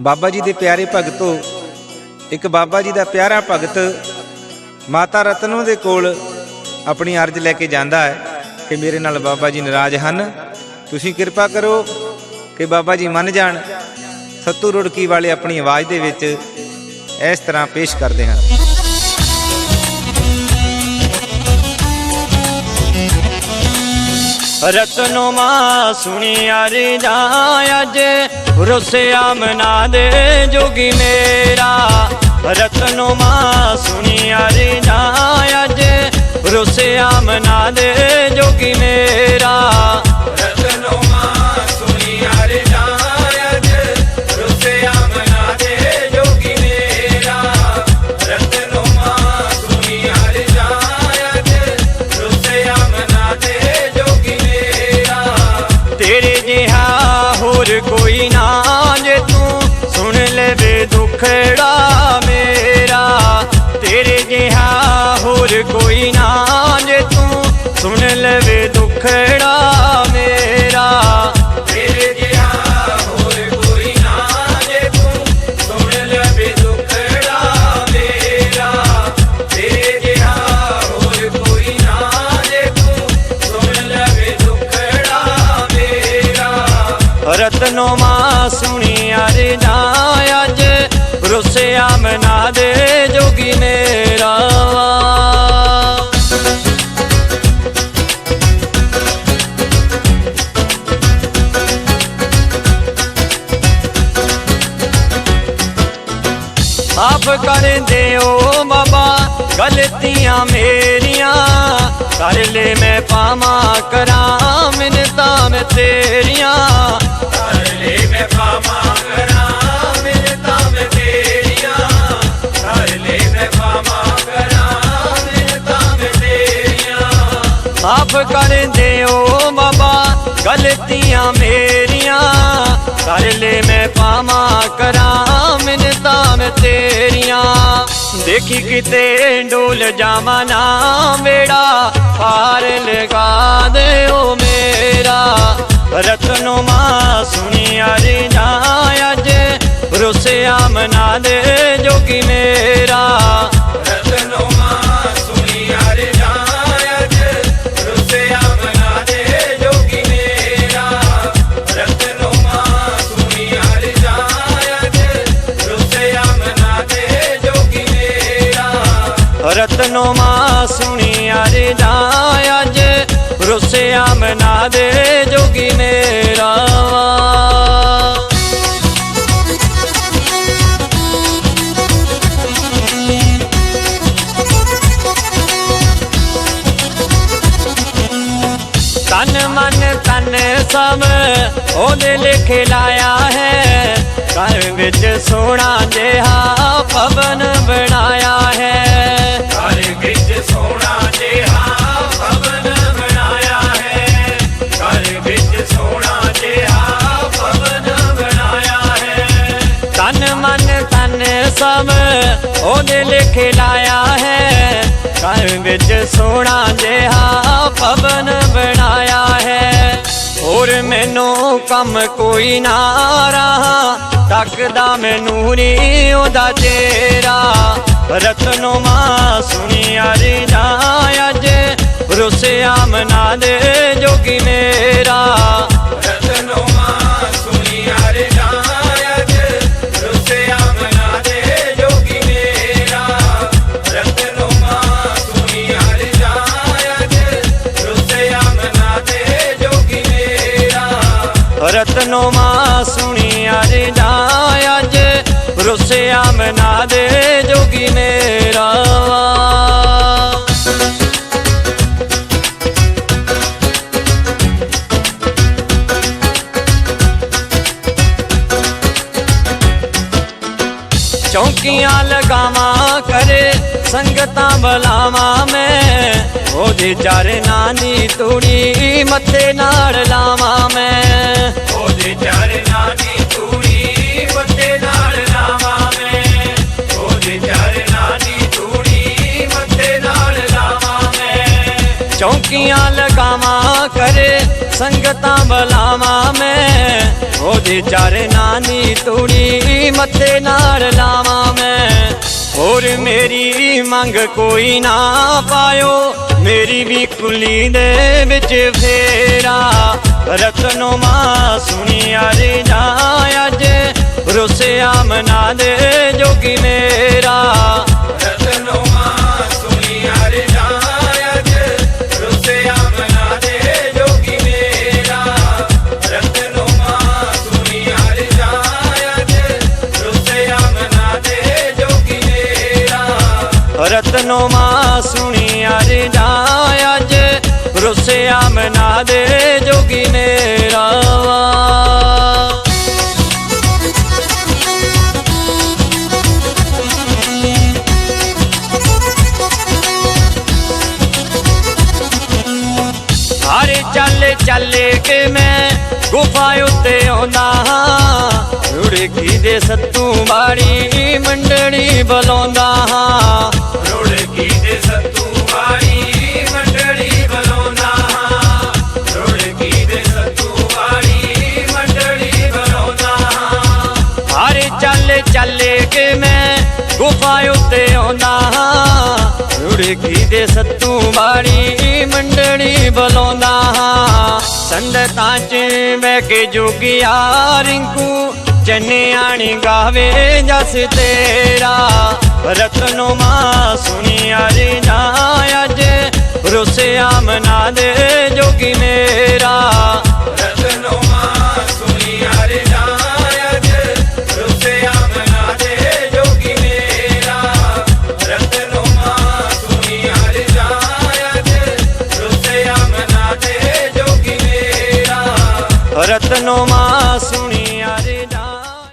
ਬਾਬਾ ਜੀ ਦੇ ਪਿਆਰੇ ਭਗਤੋ ਇੱਕ ਬਾਬਾ ਜੀ ਦਾ ਪਿਆਰਾ ਭਗਤ ਮਾਤਾ ਰਤਨੋ ਦੇ ਕੋਲ ਆਪਣੀ ਅਰਜ਼ ਲੈ ਕੇ ਜਾਂਦਾ ਹੈ ਕਿ ਮੇਰੇ ਨਾਲ ਬਾਬਾ ਜੀ ਨਾਰਾਜ਼ ਹਨ। ਤੁਸੀਂ ਕਿਰਪਾ ਕਰੋ ਕਿ ਬਾਬਾ ਜੀ ਮੰਨ ਜਾਣ, ਸੱਤੂ ਰੁੜਕੀ ਵਾਲੇ ਆਪਣੀ ਆਵਾਜ਼ ਦੇ ਵਿੱਚ ਇਸ ਤਰ੍ਹਾਂ ਪੇਸ਼ ਕਰਦੇ ਹਨ ਰਤਨੋ ਮਾ ਸੁਣਿਆਰੀ ਜਾ ਅੱਜ ਰੁਸਿਆ ਮਨਾ ਦੇ ਜੋਗੀ ਮੇਰਾ। ਰਤਨੋ ਮਾ ਸੁਣਿਆਰੀ ਨਾ ਅੱਜ। ਰੁਸਿਆ ਮਨਾ ਦੇ ਜੋਗੀ ਮੇਰਾ। ਤੇਰੇ ਜਿਹਾ ਹੋਰ ਕੋਈ ਨਾ ਜੇ ਤੂੰ ਸੁਣ ਲਵੇ ਦੁਖੜਾ ਮੇਰਾ। ਤੇਰੇ ਜਿਹਾ ਹੋਰ ਕੋਈ ਨਾ ਜੇ ਤੂੰ ਸੁਣ ਲਵੇ ਦੁਖੜਾ ਮੇਰਾ। ਤੇਰੇ ਜਿਹਾ ਹੋਰ ਕੋਈ ਨਾ ਜੇ ਤੂੰ ਸੁਣ ਲਵੇ ਦੁਖੜਾ ਮੇਰਾ। ਰਤਨੋ ਮਾ ਸੁਣਿਆ ਰੇ ਨਾ ਅੱਜ, ਰੁਸਿਆ ਮਨਾ ਦੇ ਆਪ ਕਰਦੇ ਓ ਬਾਬਾ ਗਲਤੀਆਂ ਮੇਰੀਆਂ। ਕਰ ਲੈ ਮੈਂ ਪਾਵਾਂ ਕਰਾਂ, ਮਿੰਨਤਾਂ ਮੈਂ ਤੇਰੀਆਂ। ਕਰ ਲੈ ਮੈਂ ਪਾਵਾਂ ਕਰਾਂ, ਮਿੰਨਤਾਂ ਮੈਂ ਤੇਰੀਆਂ। ਕਰ ਲੈ ਮੈਂ ਪਾਵਾਂ ਕਰਾਂ, ਮਿੰਨਤਾਂ ਮੈਂ ਤੇਰੀਆਂ। ਆਪ ਕਰਦੇ ਓ ਬਾਬਾ ਗਲਤੀਆਂ ਮੇਰੀਆਂ। ਕਰ ਲੈ ਮੈਂ ਪਾਵਾਂ ਕਰਾਂ ਮਿੰਨਤਾਂ ਮੈਂ ਤੇਰੀਆਂ। ਦੇਖੀ ਕਿਤੇ ਡੋਲ ਜਾਵਾਂ ਨਾ ਮੇੜਾ ਪਾਰ ਲਗਾ ਦੇ ਓ ਮੇਰਾ। ਰਤਨੋ ਮਾਂ ਸੁਣਿਆ ਰੇ ਨਾ ਅੱਜ ਰੁਸਿਆ ਮਨਾ ਦੇ ਜੋਗੀ ਮੇਰਾ। ਰਤਨੋ ਮਾ ਸੁਣਿਆ ਰੇ ਨਾ ਅੱਜ। ਰੁਸਿਆ ਮਨਾ ਦੇ ਜੋਗੀ ਮੇਰਾ ਤਨ ਮਨ ਤਨ ਸਭ ਉਹਦੇ ਲਿਖ ਲਾਇਆ ਹੈ। ਘਰ ਵਿੱਚ ਸੋਹਣਾ ਜਿਹਾ ਭਵਨ ਉਹਨੇ ਲਿਖ ਲਾਇਆ ਹੈ। ਘਰ ਵਿੱਚ ਸੋਹਣਾ ਜਿਹਾ ਪਵਨ ਬਣਾਇਆ ਹੈ। ਹੋਰ ਮੈਨੂੰ ਕੰਮ ਕੋਈ ਨਾ ਰਹਾ। ਤੱਕਦਾ ਮੈਨੂੰ ਨੀ ਉਹਦਾ ਤੇਰਾ ਰਤਨੋ ਮਾ ਸੁਣਿਆ ਰੇ ਨਾ ਅੱਜ। ਰੁਸਿਆ ਮਨਾ ਦੇ ਜੋਗੀ ਮੇਰਾ। ਰਤਨੋ ਮਾ ਸੁਣਿਆ ਰੇ ਨਾ ਅੱਜ ਰੁਸਿਆ ਮਨਾ ਦੇ ਜੋਗੀ ਮੇਰਾ। ਚੌਂਕੀਆਂ ਲਗਾਵਾਂ ਸੰਗਤਾਂ ਬਲਾਵਾਂ ਮੈਂ। ਉਹਦੇ ਚਰਨਾਂ ਦੀ ਤੂੜੀ ਮੱਥੇ ਨਾਲ ਲਾਵਾਂ ਮੈਂ। ਉਹਦੇ ਚਰਨਾਂ ਦੀ ਤੂੜੀ ਮੱਥੇ ਨਾਲ ਲਾਵਾਂ ਮੈਂ। ਉਹਦੇ ਚਰਨਾਂ ਦੀ ਤੂੜੀ ਮੱਥੇ ਨਾਲ ਲਾਵਾਂ ਮੈਂ। ਚੌਂਕੀਆਂ ਲਗਾਵਾਂ ਕਰੇ ਸੰਗਤਾਂ ਬਲਾਵਾਂ ਮੈਂ। ਉਹਦੇ ਚਰਨਾਂ ਦੀ ਤੂੜੀ ਮੱਥੇ ਨਾਲ ਲਾਵਾਂ ਮੰਗ ਕੋਈ ਨਾ ਪਾਇਓ। ਮੇਰੀ ਵੀ ਕੁਲੀ ਦੇ ਵਿੱਚ ਫੇਰਾ। ਰਤਨੋ ਮਾ ਸੁਣਿਆ ਰੇ ਜਾ ਅੱਜ। ਰੁਸਿਆ ਮਨਾ ਦੇ ਜੋਗੀ ਰਤਨੋ ਮਾ ਸੁਣਿਆ ਰੇ ਜਾ ਅੱਜ। ਰੁਸਿਆ ਮਨਾ ਦੇ ਜੋਗੀ ਮੇਰਾ ਹਾਰੇ ਚੱਲ ਚੱਲ ਕੇ ਮੈਂ ਗੁਫਾ ਉੱਤੇ ਆਉਂਦਾ ਹਾਂ। ਰੁੜਕੀ ਦੇ ਸੱਤੂ ਬਾੜੀ ਮੰਡੜੀ ਬੁਲਾਉਂਦਾ ਹਾਂ। ਰੁੜਕੀ ਦੇ ਸਤੂ ਵਾਲੀ ਮੰਡਲੀ ਬਲੋਨਾ ਰੁੜਕੀ ਦੇ ਸਤੂ ਵਾਲੀ ਮੰਡਲੀ ਬਲੋਨਾ ਹਾਰੇ ਚੱਲੇ ਚੱਲੇ ਕੇ ਮੈਂ ਗੁਫਾ ਉੱਤੇ ਆਉਂਦਾ ਹਾਂ। ਰੁੜਕੀ ਦੇ ਸੱਤੂ ਬਾੜੀ ਮੰਡੜੀ ਬੁਲਾਉਂਦਾ ਹਾਂ। ਸੰਦਤਾਂ 'ਚ ਬਹਿ ਕੇ ਜੋਗਿਆ ਰਿੰਕੂ ਚੰਨਿਆਣੀ ਗਾਵੇ ਜਸ ਤੇਰਾ। ਰਤਨੋ ਮਾ ਸੁਣਿਆ ਰੇ ਨਾ ਅੱਜ। ਰੁਸਿਆ ਮਨਾ ਦੇ ਜੋਗੀ ਮੇਰਾ। ਰਤਨੋ ਮਾਂ ਸੁਣੀਆ ਰੇ ਜਾਇਜ ਰੁਸਿਆ ਮਨਾ ਦੇ ਜੋਗੀ ਮੇਰਾ। ਰਤਨੋ ਮਾਂ ਸੁਣੀਆ ਰੇ ਜਾਇਜ ਰੁਸਿਆ ਮਨਾ ਦੇ ਜੋਗੀ ਮੇਰਾ। ਰਤਨੋ ਮਾ